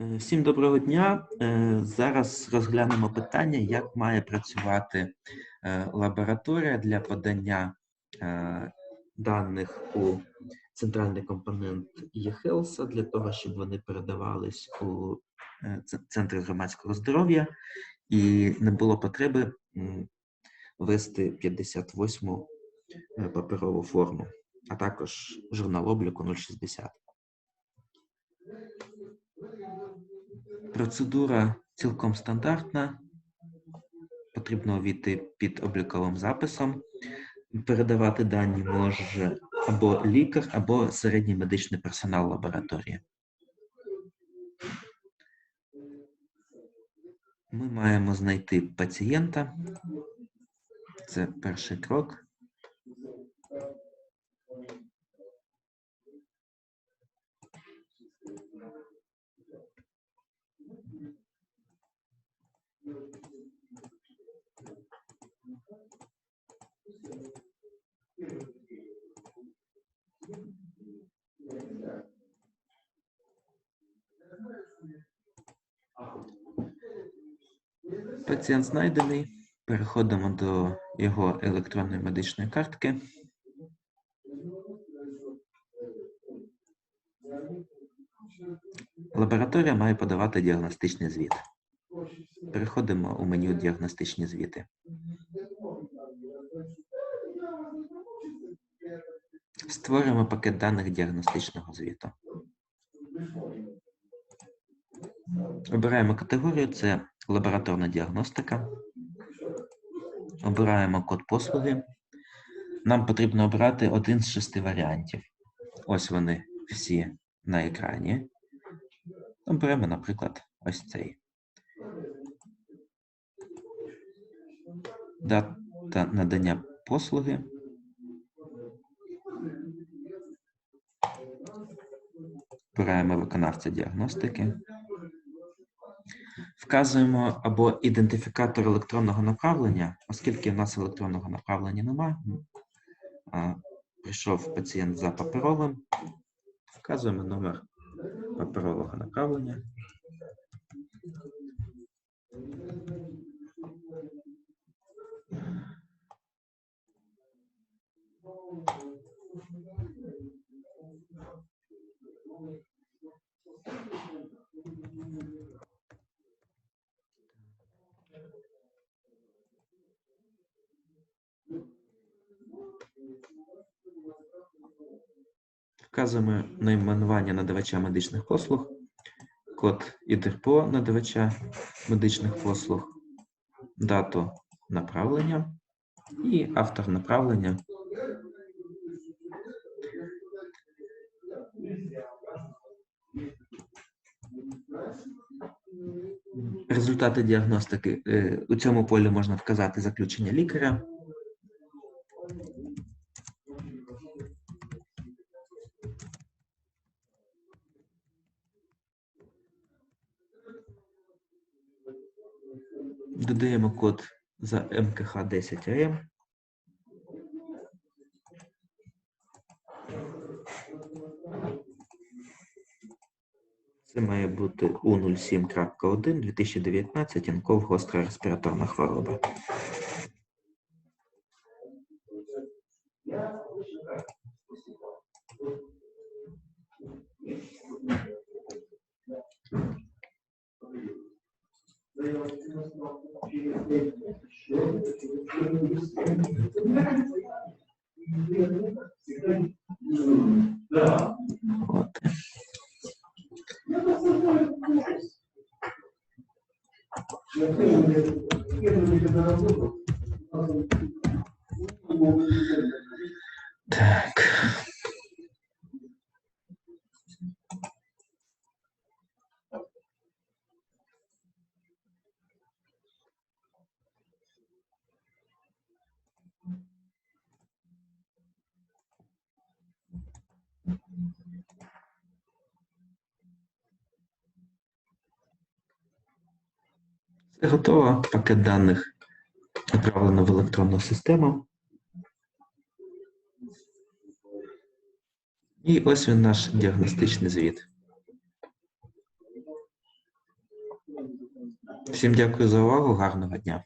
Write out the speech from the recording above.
Е, Всім доброго дня. Е, Зараз розглянемо питання, як має працювати е, лабораторія для подання даних у центральний компонент eHealth для того, щоб вони передавались у центри громадського здоров'я і не було потреби вести 58 е, паперову форму, а також журнал обліку 060. Процедура цілком стандартна. Потрібно увійти під обліковим записом. Передавати дані може або лікар, або середній медичний персонал лабораторії. Ми маємо знайти пацієнта. Це перший крок. Пацієнт знайдений. Переходимо до його електронної медичної картки. Лабораторія має подавати діагностичний звіт. Переходимо у меню діагностичні звіти. Створюємо пакет даних діагностичного звіту. Обираємо категорію, це лабораторна діагностика. Обираємо код послуги. Нам потрібно обрати один з шести варіантів. Ось вони всі на екрані. Оберемо, наприклад, ось цей. Дата надання послуги. Обираємо виконавця діагностики. Вказуємо або ідентифікатор електронного направлення, оскільки в нас електронного направлення немає. Прийшов пацієнт за паперовим. Вказуємо номер паперового направлення. Вказуємо найменування надавача медичних послуг, код ІДРПО надавача медичних послуг, дату направлення і автор направлення. Результати діагностики. Е, У цьому полі можна вказати заключення лікаря. Додаємо код за МКХ 10 АМ. Це має бути У07.1 2019 інков гостра респіраторна хвороба. От. Так. Все готово. Пакет даних направлено в електронну систему. І ось він наш діагностичний звіт. Всім дякую за увагу. Гарного дня.